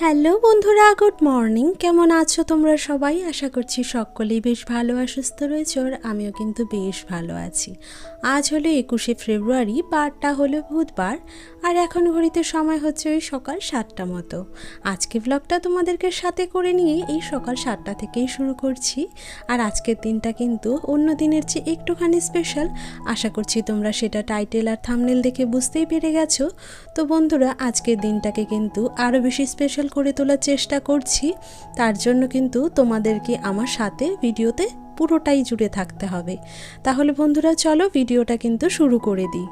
Hello বন্ধুরা, good morning. কেমন আছো তোমরা সবাই? আশা করছি সকলেই বেশ ভালো আর সুস্থ রয়েছে আর আমিও কিন্তু বেশ ভালো আছি। আজ হলো একুশে ফেব্রুয়ারি, বারটা হলো বুধবার আর এখন ঘড়িতে সময় হচ্ছে ওই সকাল সাতটা মতো। আজকে ব্লগটা তোমাদেরকে সাথে করে নিয়ে এই সকাল সাতটা থেকেই শুরু করছি আর আজকের দিনটা কিন্তু অন্য দিনের চেয়ে একটুখানি স্পেশাল আশা করছি তোমরা সেটা টাইটেল আর থামনেল দেখে বুঝতেই পেরে গেছো। তো বন্ধুরা, আজকের দিনটাকে কিন্তু আরও বেশি স্পেশাল করে তোলার চেষ্টা করছি, তার জন্য কিন্তু তোমাদেরকে আমার সাথে ভিডিওতে পুরোটাই জুড়ে থাকতে হবে। তাহলে বন্ধুরা, চলো ভিডিওটা কিন্তু শুরু করে দিই।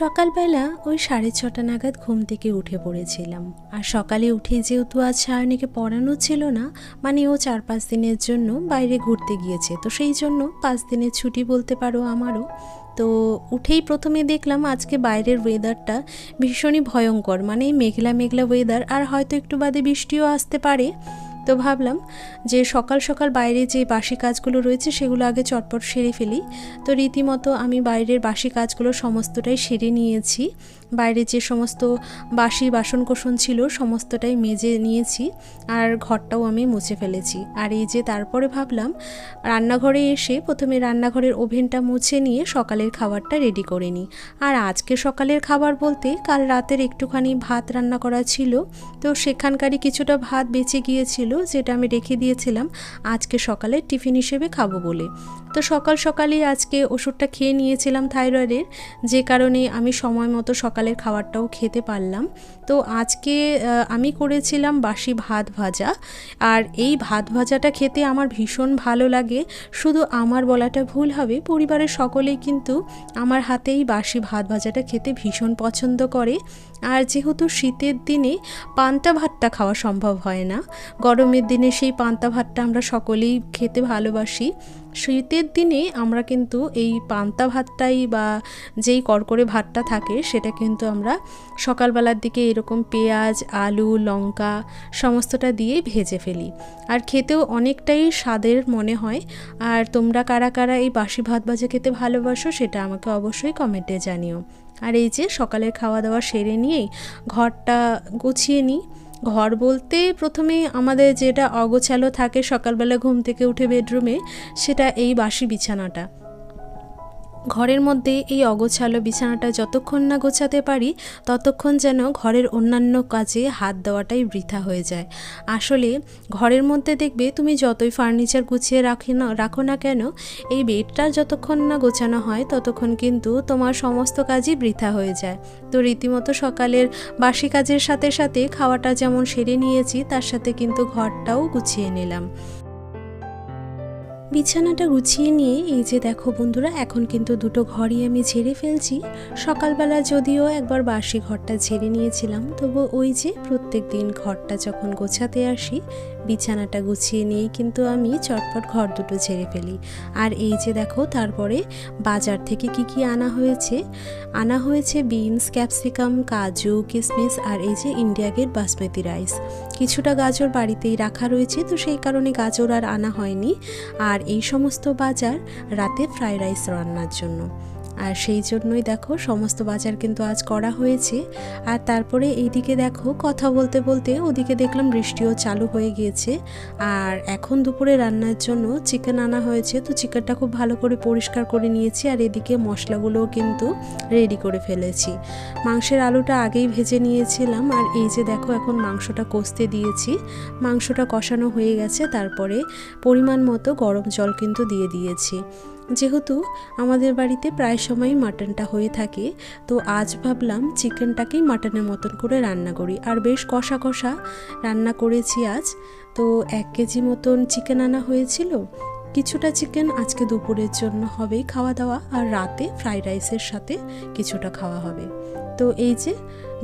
সকালবেলা ওই সাড়ে ছটা নাগাদ ঘুম থেকে উঠে পড়েছিলাম। আর সকালে উঠে যেহেতু আজ সায়নীকে পড়ানো ছিল না মানে ও চার পাঁচ দিনের জন্য বাইরে ঘুরতে গিয়েছে, তো সেই জন্য পাঁচ দিনের ছুটি বলতে পারো আমারও। তো উঠেই প্রথমে দেখলাম আজকে বাইরের ওয়েদারটা ভীষণই ভয়ঙ্কর মানে মেঘলা মেঘলা ওয়েদার আর হয়তো একটু বাদে বৃষ্টিও আসতে পারে। তো ভাবলাম যে সকাল সকাল বাইরে যে বাসি কাজগুলো রয়েছে সেগুলো আগে চটপট সেরে ফেলি। তো রীতিমতো আমি বাইরের বাসি কাজগুলো সমস্তটাই সেরে নিয়েছি। বাইরে যে সমস্ত বাসি বাসনকোসন ছিল, সমস্তটাই মেজে নিয়েছি আর ঘরটাও আমি মুছে ফেলেছি। আর এই যে তারপরে ভাবলাম, রান্নাঘরে এসে প্রথমে রান্নাঘরের ওভেনটা মুছে নিয়ে সকালের খাবারটা রেডি করে নিই। আর আজকে সকালের খাবার বলতে কাল রাতের একটুখানি ভাত রান্না করা ছিল, তো সেখানকারই কিছুটা ভাত বেঁচে গিয়েছিল, যেটা আমি রেখে দিয়েছিলাম, আজকে সকালে টিফিন হিসেবে খাব বলে। তো সকাল সকালেই আজকে ওষুধটা খেয়ে নিয়েছিলাম থাইরয়েডের, যে কারণে আমি সময় মতো সকালের খাবারটাও খেতে পারলাম। তো আজকে আমি করেছিলাম বাসি ভাত ভাজা। আর এই ভাত ভাজাটা খেতে আমার ভীষণ ভালো লাগে। শুধু আমার বলাটা ভুল হবে, পরিবারের সকলেই কিন্তু আমার হাতেই বাসি ভাত ভাজাটা খেতে ভীষণ পছন্দ করে। আর যেহেতু শীতের দিনে পান্তা ভাতটা খাওয়া সম্ভব হয় না, গরমের দিনে সেই পান্তা ভাতটা আমরা সকলেই খেতে ভালোবাসি। শীতের দিনে আমরা কিন্তু এই পান্তা ভাতটাই বা যেই করকরে ভাতটা থাকে, সেটা কিন্তু আমরা সকালবেলার দিকে এরকম পেঁয়াজ, আলু, লঙ্কা সমস্তটা দিয়ে ভেজে ফেলি। আর খেতেও অনেকটাই স্বাদের মনে হয়। আর তোমরা কারা কারা এই বাসি ভাত ভাজা খেতে ভালোবাসো, সেটা আমাকে অবশ্যই কমেন্টে জানিও। আর এই যে সকালের খাওয়া দাওয়া সেরে নিয়েই ঘরটা গুছিয়ে নিই। ঘর বলতে প্রথমে আমাদের যেটা অগোছালো থাকে সকালবেলা ঘুম থেকে উঠে বেডরুমে সেটা এই বাসি বিছানাটা। ঘরের মধ্যে এই অগোছালো বিছানাটা যতক্ষণ না গোছাতে পারি, ততক্ষণ যেন ঘরের অন্যান্য কাজে হাত দেওয়াটাই বৃথা হয়ে যায়। আসলে ঘরের মধ্যে দেখবে তুমি যতই ফার্নিচার গুছিয়ে রাখি না, রাখো না কেন, এই বেডটা যতক্ষণ না গোছানো হয়, ততক্ষণ কিন্তু তোমার সমস্ত কাজই বৃথা হয়ে যায়। তো রীতিমতো সকালের বাসি কাজের সাথে সাথে খাওয়াটা যেমন সেরে নিয়েছি, তার সাথে কিন্তু ঘরটাও গুছিয়ে নিলাম। বিছানাটা গুছিয়ে নিয়ে, এই যে দেখো বন্ধুরা, এখন কিন্তু দুটো ঘরই আমি ঝেড়ে ফেলছি। সকালবেলা যদিও একবার বাসি ঘরটা ঝেড়ে নিয়েছিলাম, তবু ওই যে প্রত্যেক দিন ঘরটা যখন গোছাতে আসি বিছানাটা গুছিয়ে নিয়েই কিন্তু আমি চটপট ঘর দুটো ঝেড়ে ফেলি। আর এই যে দেখো, তারপরে বাজার থেকে কি কি আনা হয়েছে? আনা হয়েছে বিনস, ক্যাপসিকাম, কাজু কিশমিশ আর এই যে ইন্ডিয়া গেট বাসমতি রাইস। কিছুটা গাজর বাড়িতেই রাখা রয়েছে, তো সেই কারণে গাজর আর আনা হয়নি। আর এই সমস্ত বাজার রাতে ফ্রাইড রাইস রান্নার জন্য। আর সেই জন্যই দেখো সমস্ত বাজার কিন্তু আজ করা হয়েছে। আর তারপরে এইদিকে দেখো কথা বলতে বলতে ওদিকে দেখলাম বৃষ্টিও চালু হয়ে গিয়েছে। আর এখন দুপুরে রান্নার জন্য চিকেন আনা হয়েছে, তো চিকেনটা খুব ভালো করে পরিষ্কার করে নিয়েছি আর এদিকে মশলাগুলোও কিন্তু রেডি করে ফেলেছি। মাংসের আলুটা আগেই ভেজে নিয়েছিলাম আর এই যে দেখো এখন মাংসটা কষতে দিয়েছি। মাংসটা কষানো হয়ে গেছে, তারপরে পরিমাণ মতো গরম জল কিন্তু দিয়ে দিয়েছি। যেহেতু আমাদের বাড়িতে প্রায় সময় মাটনটা হয়ে থাকে, তো আজ ভাবলাম চিকেনটাকেই মাটনের মতন করে রান্না করি। আর বেশ কষা কষা রান্না করেছি আজ। তো এক কেজি মতন চিকেন আনা হয়েছিল। কিছুটা চিকেন আজকে দুপুরের জন্য হবে খাওয়া দাওয়া, আর রাতে ফ্রাইড রাইসের সাথে কিছুটা খাওয়া হবে। তো এই যে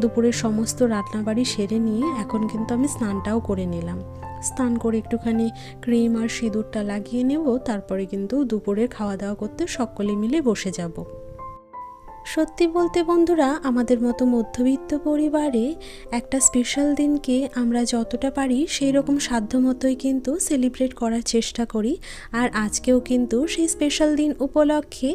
দুপুরের সমস্ত রান্নাবাড়ি সেরে নিয়ে এখন কিন্তু আমি স্নানটাও করে নিলাম। স্নান করে একটুখানি ক্রিম আর সিঁদুরটা লাগিয়ে নেব, তারপরে কিন্তু দুপুরের খাওয়া দাওয়া করতে সকলে মিলে বসে যাব। সত্যি বলতে বন্ধুরা, আমাদের মতো মধ্যবিত্ত পরিবারে একটা স্পেশাল দিনকে আমরা যতটা পারি সেই রকম সাধ্য মতোই কিন্তু সেলিব্রেট করার চেষ্টা করি। আর আজকেও কিন্তু সেই স্পেশাল দিন উপলক্ষে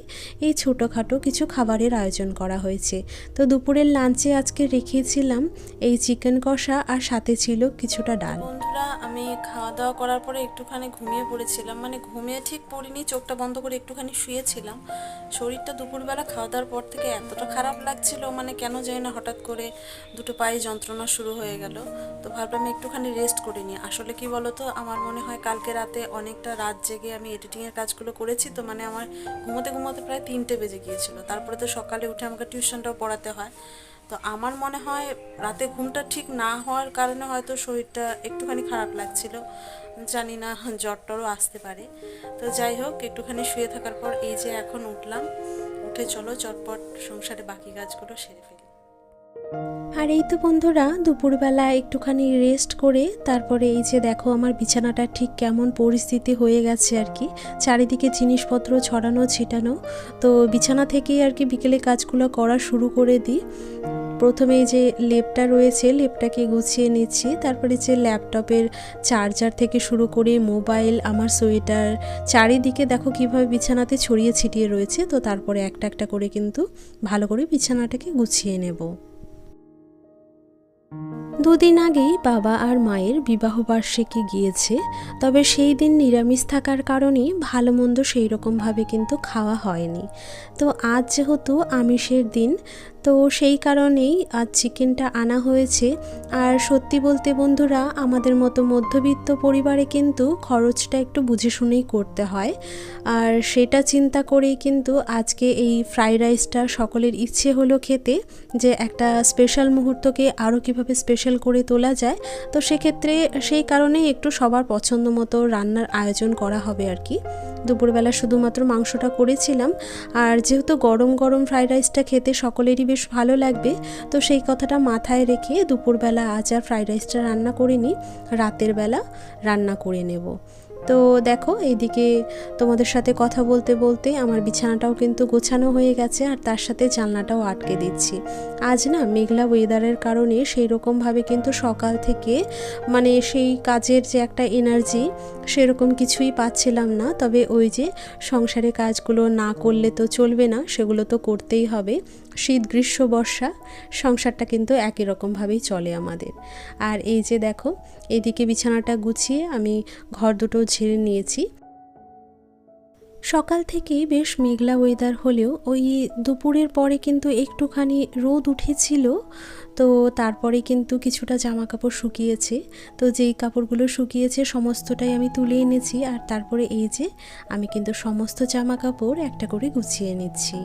এই ছোটোখাটো কিছু খাবারের আয়োজন করা হয়েছে। তো দুপুরের লাঞ্চে আজকে রেখেছিলাম এই চিকেন কষা আর সাথে ছিল কিছুটা ডাল। বন্ধুরা, আমি খাওয়া দাওয়া করার পরে একটুখানি ঘুমিয়ে পড়েছিলাম। মানে ঘুমিয়ে ঠিক পড়িনি, চোখটা বন্ধ করে একটুখানি শুয়েছিলাম। শরীরটা দুপুরবেলা খাওয়া দাওয়ার পর থেকে এতটা খারাপ লাগছিল মানে কেন জানি না, হঠাৎ করে দুটো পায়ে যন্ত্রণা শুরু হয়ে গেল। তো ভাবলাম একটুখানি রেস্ট করে নিই। আসলে কি বলতো, আমার মনে হয় কালকে রাতে অনেকটা রাত জেগে আমি এডিটিংয়ের কাজগুলো করেছি তো মানে আমার ঘুমোতে ঘুমোতে প্রায় তিনটে বেজে গিয়েছিল। তারপরে তো সকালে উঠে আমাকে টিউশনটাও পড়াতে হয়। তো আমার মনে হয় রাতে ঘুমটা ঠিক না হওয়ার কারণে হয়তো শরীরটা একটুখানি খারাপ লাগছিল। জানি না জ্বর টরও আসতে পারে। তো যাই হোক, একটুখানি শুয়ে থাকার পর এই যে এখন উঠলাম। উঠে চলো, চটপট সংসারে বাকি কাজগুলো সেরে ফেলি। আর এই তো বন্ধুরা, দুপুরবেলা একটুখানি রেস্ট করে তারপরে এই যে দেখো আমার বিছানাটা ঠিক কেমন পরিস্থিতি হয়ে গেছে আর কি। চারিদিকে জিনিসপত্র ছড়ানো ছিটানো। তো বিছানা থেকেই আর কি বিকেলে কাজগুলো করা শুরু করে দিই। প্রথমে যে লেপটা রয়েছে, লেপটাকে গুছিয়ে নিচ্ছি। তারপরে যে ল্যাপটপের চার্জার থেকে শুরু করে মোবাইল, আমার সোয়েটার, চারিদিকে দেখো কীভাবে বিছানাতে ছড়িয়ে ছিটিয়ে রয়েছে। তো তারপরে একটা একটা করে কিন্তু ভালো করে বিছানাটাকে গুছিয়ে নেব। দুদিন আগেই বাবা আর মায়ের বিবাহবার্ষিকী গিয়েছে। তবে সেই দিন নিরামিষ থাকার কারণে ভালো মন্দ সেই রকমভাবে কিন্তু খাওয়া হয়নি। তো আজ যেহেতু আমিষের দিন তো সেই কারণেই আজ চিকেনটা আনা হয়েছে। আর সত্যি বলতে বন্ধুরা, আমাদের মতো মধ্যবিত্ত পরিবারে কিন্তু খরচটা একটু বুঝে শুনেই করতে হয়। আর সেটা চিন্তা করেই কিন্তু আজকে এই ফ্রাইড রাইসটা সকলের ইচ্ছে হলো খেতে, যে একটা স্পেশাল মুহূর্তকে আরও কীভাবে স্পেশাল করে তোলা যায়। তো সেক্ষেত্রে সেই কারণেই একটু সবার পছন্দ মতো রান্নার আয়োজন করা হবে আর কি। দুপুরবেলা শুধুমাত্র মাংসটা করেছিলাম। আর যেহেতু গরম গরম ফ্রাইড রাইসটা খেতে সকলেরই বেশ ভালো লাগবে। তো সেই কথাটা মাথায় রেখে দুপুরবেলা আজ আর ফ্রাইড রাইসটা রান্না করিনি, রাতের বেলা রান্না করে নেব। তো দেখো, এইদিকে তোমাদের সাথে কথা বলতে বলতে আমার বিছানাটাও কিন্তু গোছানো হয়ে গেছে আর তার সাথে জানলাটাও আটকে দিচ্ছি। আজ না মেঘলা ওয়েদারের কারণে সেই রকমভাবে কিন্তু সকাল থেকে মানে সেই কাজের যে একটা এনার্জি সেরকম কিছুই পাচ্ছিলাম না। তবে ওই যে সংসারে কাজগুলো না করলে তো চলবে না, সেগুলো তো করতেই হবে। শীত, গ্রীষ্ম, বর্ষা, সংসারটা কিন্তু একই রকমভাবেই চলে আমাদের। আর এই যে দেখো, এদিকে বিছানাটা গুছিয়ে আমি ঘর দুটো ঝেড়ে নিয়েছি। সকাল থেকে বেশ মেঘলা ওয়েদার হলেও ওই দুপুরের পরে কিন্তু একটুখানি রোদ উঠেছিল, তো তারপরে কিন্তু কিছুটা জামা কাপড় শুকিয়েছে। তো যেই কাপড়গুলো শুকিয়েছে সমস্তটাই আমি তুলে এনেছি, আর তারপরে এই যে আমি কিন্তু সমস্ত জামা কাপড় একটা করে গুছিয়ে নিচ্ছি।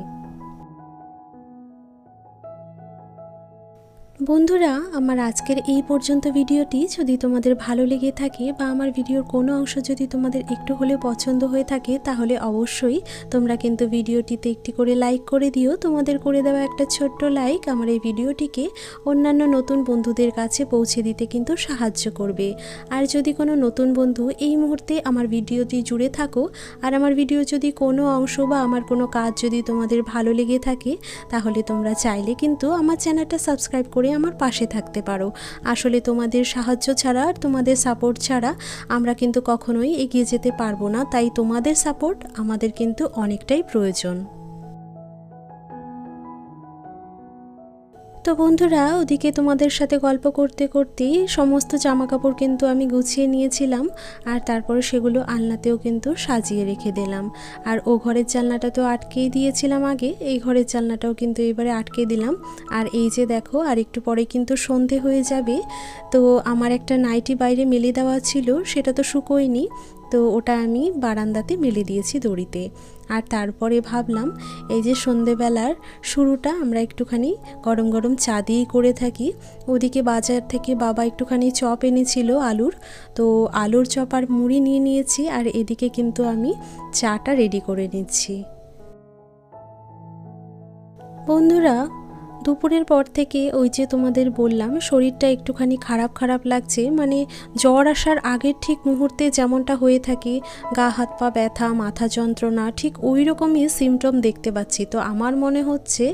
বন্ধুরা, আমার আজকের এই পর্যন্ত ভিডিওটি যদি তোমাদের ভালো লেগে থাকে বা আমার ভিডিওর কোনো অংশ যদি তোমাদের একটু হলে পছন্দ হয়ে থাকে, তাহলে অবশ্যই তোমরা কিন্তু ভিডিওটিতে একটি করে লাইক করে দিও। তোমাদের করে দেওয়া একটা ছোট্ট লাইক আমার এই ভিডিওটিকে অন্যান্য নতুন বন্ধুদের কাছে পৌঁছে দিতে কিন্তু সাহায্য করবে। আর যদি কোনো নতুন বন্ধু এই মুহূর্তে আমার ভিডিওটি জুড়ে থাকো, আর আমার ভিডিও যদি কোনো অংশ বা আমার কোনো কাজ যদি তোমাদের ভালো লেগে থাকে, তাহলে তোমরা চাইলে কিন্তু আমার চ্যানেলটা সাবস্ক্রাইব করে আমার পাশে থাকতে পারো। আসলে তোমাদের সাহায্য ছাড়া আর তোমাদের সাপোর্ট ছাড়া আমরা কিন্তু কখনোই এগিয়ে যেতে পারব না। তাই তোমাদের সাপোর্ট আমাদের কিন্তু অনেকটাই প্রয়োজন। তো বন্ধুরা, ওদিকে তোমাদের সাথে গল্প করতে করতেই সমস্ত জামা কাপড় কিন্তু আমি গুছিয়ে নিয়েছিলাম আর তারপরে সেগুলো আলনাতেও কিন্তু সাজিয়ে রেখে দিলাম। আর ও ঘরের জানলাটা তো আটকেই দিয়েছিলাম আগে, এই ঘরের জানলাটাও কিন্তু এবারে আটকে দিলাম। আর এই যে দেখো, আর একটু পরে কিন্তু সন্ধে হয়ে যাবে। তো আমার একটা নাইটি বাইরে মেলে দেওয়া ছিল, সেটা তো শুকোয়নি। তো ওটা আমি বারান্দাতে মেলে দিয়েছি দড়িতে। আর তারপরে ভাবলাম, এই যে সন্ধেবেলার শুরুটা আমরা একটুখানি গরম গরম চা দিয়েই করে থাকি। ওদিকে বাজার থেকে বাবা একটুখানি চপ এনেছিল আলুর। তো আলুর চপ আর মুড়ি নিয়ে নিয়েছি আর এদিকে কিন্তু আমি চাটা রেডি করে নিচ্ছি। বন্ধুরা দুপুরের পর থেকে ওই যে তোমাদের বললাম, শরীরটা একটুখানি খারাপ খারাপ লাগছে মানে জ্বর আসার আগের ঠিক মুহূর্তে যেমনটা হয়ে থাকে, গা, হাত পা ব্যথা, মাথা যন্ত্রণা, ঠিক ওই রকমই সিমটম দেখতে পাচ্ছি। তো আমার মনে হচ্ছে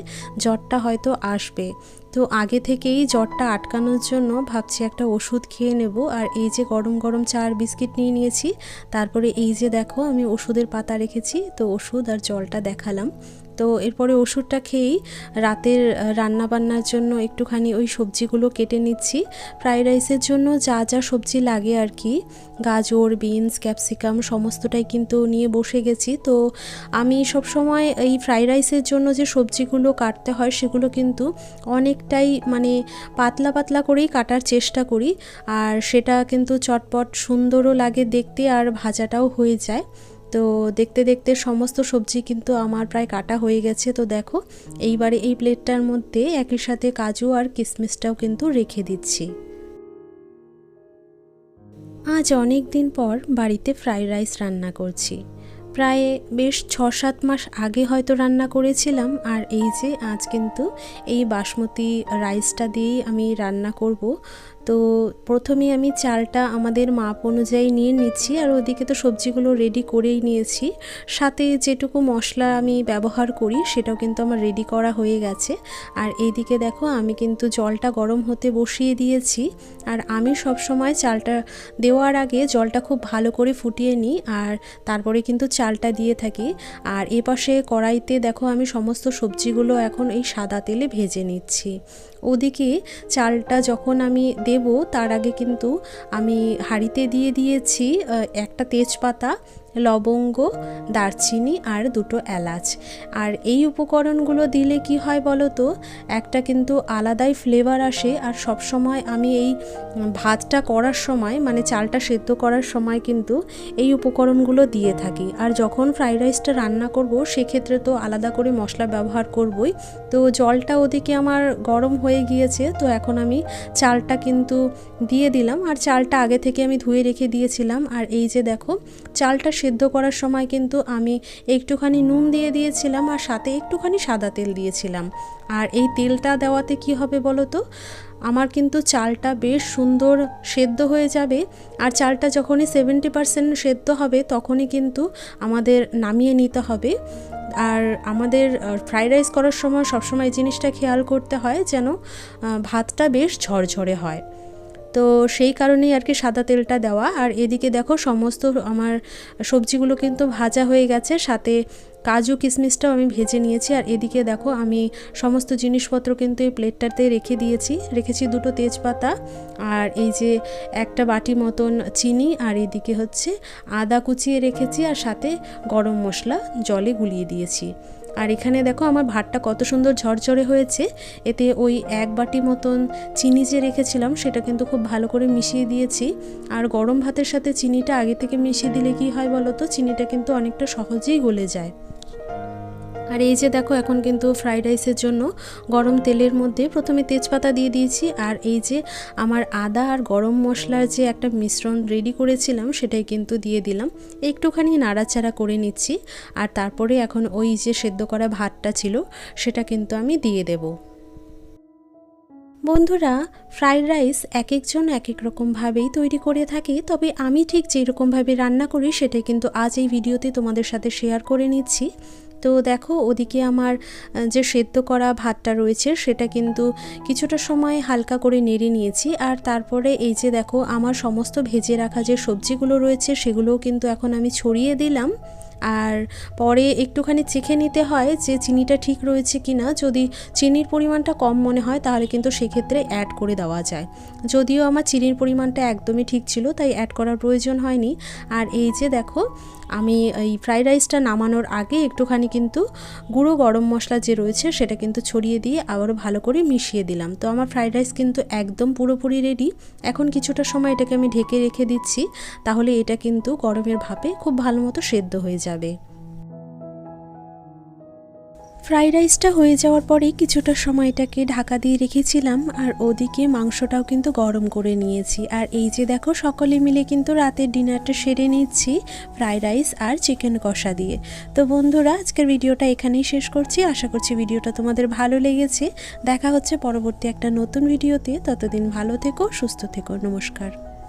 জ্বরটা হয়তো আসবে। তো আগে থেকেই জ্বরটা আটকানোর জন্য ভাবছি একটা ওষুধ খেয়ে নেব, আর এই যে গরম গরম চা আর বিস্কিট নিয়ে নিয়েছি, তারপরে এই যে দেখো আমি ওষুধের পাতা রেখেছি, তো ওষুধ আর জলটা দেখালাম। তো এরপরে ওষুধটা খেয়েই রাতের রান্না বান্নার জন্য একটুখানি ওই সবজিগুলো কেটে নিচ্ছি। ফ্রাইড রাইসের জন্য যা যা সবজি লাগে আর কি, গাজর, বিনস, ক্যাপসিকাম সমস্তটাই কিন্তু নিয়ে বসে গেছি। তো আমি সব সময় এই ফ্রাইড রাইসের জন্য যে সবজিগুলো কাটতে হয় সেগুলো কিন্তু অনেকটাই মানে পাতলা পাতলা করেই কাটার চেষ্টা করি। আর সেটা কিন্তু চটপট সুন্দরও লাগে দেখতে আর ভাজাটাও হয়ে যায়। তো দেখতে দেখতে সমস্ত সবজি কিন্তু আমার প্রায় কাটা হয়ে গেছে। তো দেখো, এইবারে এই প্লেটটার মধ্যে একই সাথে কাজু আর কিশমিশটাও কিন্তু রেখে দিচ্ছি। আজ অনেক দিন পর বাড়িতে ফ্রাইড রাইস রান্না করছি। প্রায় বেশ ছ সাত মাস আগে হয়তো রান্না করেছিলাম, আর এই যে আজ কিন্তু এই বাসমতি রাইসটা দিয়েই আমি রান্না করব। তো প্রথমে আমি চালটা আমাদের মাপ অনুযায়ী নিয়ে নিচ্ছি আর ওদিকে তো সবজিগুলো রেডি করেই নিয়েছি। সাথে যেটুকু মশলা আমি ব্যবহার করি সেটাও কিন্তু আমার রেডি করা হয়ে গেছে। আর এইদিকে দেখো আমি কিন্তু জলটা গরম হতে বসিয়ে দিয়েছি। আর আমি সব সময় চালটা দেওয়ার আগে জলটা খুব ভালো করে ফুটিয়ে নিই আর তারপরে কিন্তু চালটা দিয়ে থাকি। আর এ পাশে কড়াইতে দেখো আমি সমস্ত সবজিগুলো এখন এই সাদা তেলে ভেজে নিচ্ছি। ওদিকে চালটা যখন আমি দেব তার আগে কিন্তু আমি হাঁড়িতে দিয়ে দিয়েছি একটা তেজপাতা লবঙ্গ, দারচিনি আর দুটো এলাচ। আর এই উপকরণগুলো দিলে কি হয় বলো তো? একটা কিন্তু আলাদাই ফ্লেভার আসে আর সব সময় আমি এই ভাতটা করার সময় মানে চালটা সেদ্ধ করার সময় কিন্তু এই উপকরণগুলো দিয়ে থাকি। আর যখন ফ্রাইড রাইসটা রান্না করব, সেক্ষেত্রে তো আলাদা করে মশলা ব্যবহার করবই। তো জলটা ওদিকে আমার গরম হয়ে গিয়েছে, তো এখন আমি চালটা কিন্তু দিয়ে দিলাম। আর চালটা আগে থেকে আমি ধুয়ে রেখে দিয়েছিলাম। আর এই যে দেখো, চালটা সেদ্ধ করার সময় কিন্তু আমি একটুখানি নুন দিয়ে দিয়েছিলাম আর সাথে একটুখানি সাদা তেল দিয়েছিলাম। আর এই তেলটা দেওয়াতে কি হবে বলো তো? আমার কিন্তু চালটা বেশ সুন্দর সেদ্ধ হয়ে যাবে আর চালটা যখনই সেভেন্টি পারসেন্ট সেদ্ধ হবে তখনই কিন্তু আমাদের নামিয়ে নিতে হবে। আর আমাদের ফ্রাইড রাইস করার সময় সবসময় জিনিসটা খেয়াল করতে হয় যেন ভাতটা বেশ ঝরঝরে হয়। তো সেই কারণেই আর কি সাদা তেলটা দেওয়া। আর এদিকে দেখো সমস্ত আমার সবজিগুলো কিন্তু ভাজা হয়ে গেছে, সাথে কাজু কিশমিশটাও আমি ভেজে নিয়েছি। আর এদিকে দেখো আমি সমস্ত জিনিসপত্র কিন্তু এই প্লেটটাতে রেখে দিয়েছি। রেখেছি দুটো তেজপাতা আর এই যে একটা বাটি মতন চিনি আর এদিকে হচ্ছে আদা কুচিয়ে রেখেছি আর সাথে গরম মশলা জলে গুলিয়ে দিয়েছি। আর এখানে দেখো আমার ভাতটা কত সুন্দর ঝরঝরে হয়েছে। এতে ওই এক বাটি মতন চিনি যে রেখেছিলাম, সেটা কিন্তু খুব ভালো করে মিশিয়ে দিয়েছি। আর গরম ভাতের সাথে চিনিটা আগে থেকে মিশিয়ে দিলে কি হয় বলো তো? চিনিটা কিন্তু অনেকটা সহজেই গলে যায়। আর এই যে দেখো, এখন কিন্তু ফ্রাইড রাইসের জন্য গরম তেলের মধ্যে প্রথমে তেজপাতা দিয়ে দিয়েছি। আর এই যে আমার আদা আর গরম মশলার যে একটা মিশ্রণ রেডি করেছিলাম, সেটাই কিন্তু দিয়ে দিলাম। একটুখানি নাড়াচাড়া করে নিচ্ছি। আর তারপরে এখন ওই যে সেদ্ধ করা ভাতটা ছিল, সেটা কিন্তু আমি দিয়ে দেবো। বন্ধুরা ফ্রাইড রাইস এক একজন এক এক রকমভাবেই তৈরি করে থাকে। তবে আমি ঠিক যেরকমভাবে রান্না করি, সেটাই কিন্তু আজ এই ভিডিওতে তোমাদের সাথে শেয়ার করে নিচ্ছি। তো দেখো, ওদিকে আমার যে সেদ্ধ করা ভাতটা রয়েছে, সেটা কিন্তু কিছুটা সময় হালকা করে নেড়ে নিয়েছি। আর তারপরে এই যে দেখো, আমার সমস্ত ভেজে রাখা যে সবজিগুলো রয়েছে, সেগুলোও কিন্তু এখন আমি ছড়িয়ে দিলাম। আর পরে একটুখানি চেখে নিতে হয় যে চিনিটা ঠিক রয়েছে কি না যদি চিনির পরিমাণটা কম মনে হয়, তাহলে কিন্তু সেক্ষেত্রে অ্যাড করে দেওয়া যায়। যদিও আমার চিনির পরিমাণটা একদমই ঠিক ছিল, তাই অ্যাড করার প্রয়োজন হয়নি। আর এই যে দেখো আমি এই ফ্রাইড রাইসটা নামানোর আগে একটুখানি কিন্তু গুঁড়ো গরম মশলা যে রয়েছে সেটা কিন্তু ছড়িয়ে দিয়ে আবারও ভালো করে মিশিয়ে দিলাম। তো আমার ফ্রাইড রাইস কিন্তু একদম পুরোপুরি রেডি এখন কিছুটা সময় এটাকে আমি ঢেকে রেখে দিচ্ছি, তাহলে এটা কিন্তু গরমের ভাপে খুব ভালো মতো সেদ্ধ হয়ে যাবে। ফ্রাইড রাইসটা হয়ে যাওয়ার পরে কিছুটা সময় এটাকে ঢাকা দিয়ে রেখেছিলাম আর ওদিকে মাংসটাও কিন্তু গরম করে নিয়েছি। আর এই যে দেখো, সকলে মিলে কিন্তু রাতের ডিনারটা সেরে নিচ্ছি ফ্রাইড রাইস আর চিকেন কষা দিয়ে। তো বন্ধুরা, আজকের ভিডিওটা এখানেই শেষ করছি। আশা করছি ভিডিওটা তোমাদের ভালো লেগেছে। দেখা হচ্ছে পরবর্তী একটা নতুন ভিডিওতে। ততদিন ভালো থেকো, সুস্থ থেকো। নমস্কার।